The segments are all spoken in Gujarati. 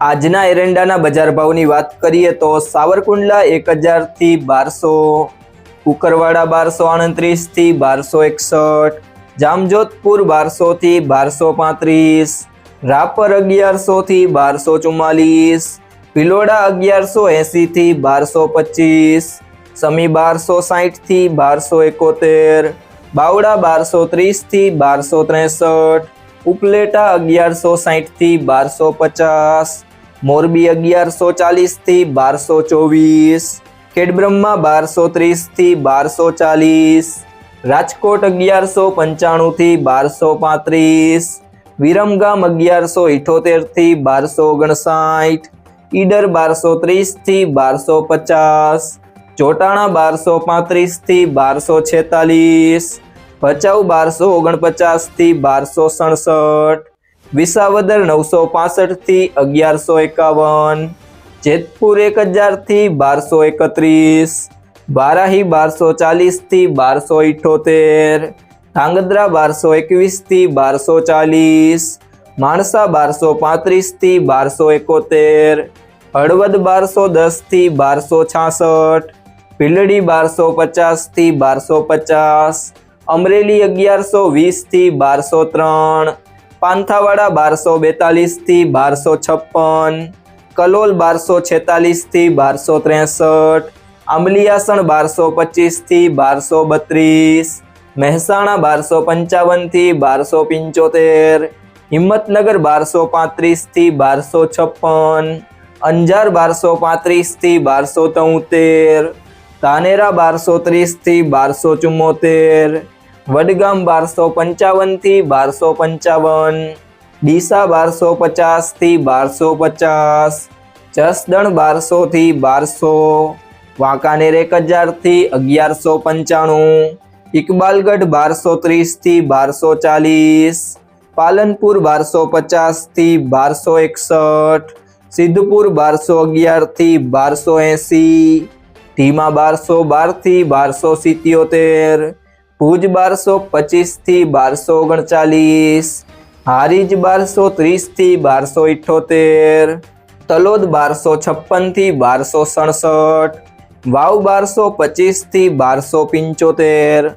આજના એરંડાના બજાર ભાવની વાત કરીએ તો સાવરકુંડલા એક હજારથી બારસો, કુકરવાડા બારસો આડત્રીસથી બારસો એકસઠ, જામજોધપુર બારસોથી બારસો પાંત્રીસ, રાપર અગિયારસોથી બારસો ચુમ્માલીસ, ભિલોડા અગિયારસો એંસીથી બારસો પચીસ, સમી બારસો સાહીઠથી બારસો એકોતેર, બાવડા બારસો ત્રીસથી બારસો ત્રેસઠ, ઉપલેટા અગિયારસો સાહીઠથી બારસો પચાસ મોરબી અગિયારસો ચાલીસથી બારસો ચોવીસ, ખેડબ્રહ્મા બારસો ત્રીસથી બારસો ચાલીસ, રાજકોટ અગિયારસો પંચાણુંથી બારસો પાંત્રીસ, વિરમગામ અગિયારસો ઇઠોતેરથી બારસો ઓગણસાઠ, ઈડર બારસો ત્રીસથી બારસો પચાસ, ચોટાણા બારસો પાંત્રીસથી બારસો છેતાલીસ, ભચાઉ બારસો ઓગણપચાસથી બારસો સડસઠ વિસાવદર નવસો પાસઠથી અગિયારસો એકાવન, જેતપુર એક હજારથી બારસો એકત્રીસ, બારાહી બારસો ચાલીસથી બારસો ઇઠોતેર, ધાંગધ્રા બારસો એકવીસથી બારસો ચાલીસ, માણસા બારસો પાંત્રીસથી બારસો એકોતેર, હળવદ બારસો દસથી બારસો છાસઠ, ભીલડી બારસો પચાસથી બારસો પચાસ, અમરેલી અગિયારસો વીસથી બારસો ત્રણ પાંથાવાડા બારસો બેતાલીસથી બારસો છપ્પન, કલોલ બારસો છેતાલીસથી બારસો ત્રેસઠ, આંબલિયાસણ બારસો પચીસથી બારસો બત્રીસ, મહેસાણા બારસો પંચાવનથી બારસો પંચોતેર, હિંમતનગર બારસો પાંત્રીસથી બારસો છપ્પન, અંજાર બારસો પાંત્રીસથી બારસો તોતેર, ધાનેરા બારસો ત્રીસથી બારસો ચુમ્મોતેર વડગામ બારસો પંચાવનથી બારસો પંચાવન, ડીસા બારસો પચાસથી બારસો પચાસ, જસદણ બારસોથી બારસો, વાંકાનેર એક હજારથી અગિયારસો પંચાણું, ઇકબાલગઢ બારસો ત્રીસથી બારસો ચાલીસ, પાલનપુર બારસો પચાસથી બારસો એકસઠ, સિદ્ધપુર બારસો અગિયારથી બારસો એંસી ધીમા બારસો બારથી બારસો સિત્યોતેર ભુજ બારસો પચીસથી બારસો ઓગણચાલીસ, હારીજ બારસો ત્રીસથી બારસો ઇઠ્ઠોતેર તલોદ બારસો છપ્પનથી બારસો સડસઠ, વાવ બારસો પચીસથી બારસો પંચોતેર,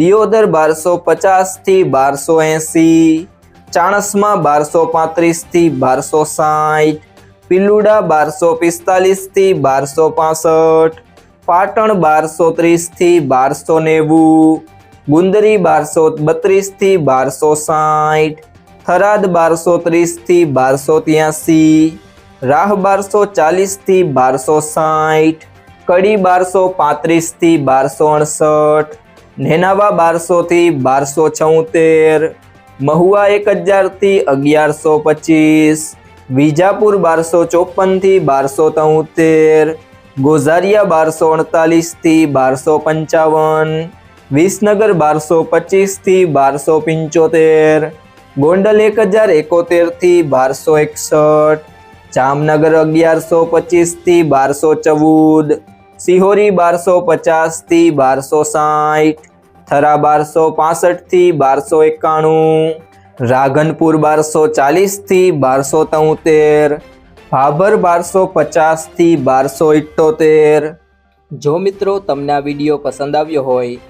દિયોદર બારસો પચાસથી બારસો એંસી, ચાણસમાં બારસો પાંત્રીસથી બારસો સાઠ, પિલુડા બારસો પિસ્તાલીસથી બારસો પાસઠ, પાટણ બારસો ત્રીસથી બારસો નેવું ગુંદરી બારસો બત્રીસથી બારસો સાઠ, થરાદ બારસો ત્રીસથી બારસો ત્યાસી, રાહ બારસો ચાલીસથી બારસો સાઠ, કડી બારસો પાંત્રીસથી બારસો અડસઠ, નેનાવા બારસોથી બારસો છોતેર, મહુવા એક હજારથી અગિયારસો પચીસ, વિજાપુર બારસો ચોપનથી બારસો તોતેર, ગોઝારિયા બારસો અડતાલીસથી બારસો પંચાવન વિસનગર બારસો પચીસથી બારસો પંચોતેર, ગોંડલ એક હજાર એકોતેરથી બારસો એકસઠ, જામનગર અગિયારસો પચીસથી બારસો ચૌદ, સિહોરી બારસો પચાસથી બારસો સાઠ, થરા બારસો પાસઠથી બારસો એકાણું રાઘનપુર બારસો ચાલીસથી બારસો તોતેર, ભાભર બારસો પચાસથી બારસો ઇઠ્ઠોતેર જો મિત્રો તમને આ વીડિયો પસંદ આવ્યો હોય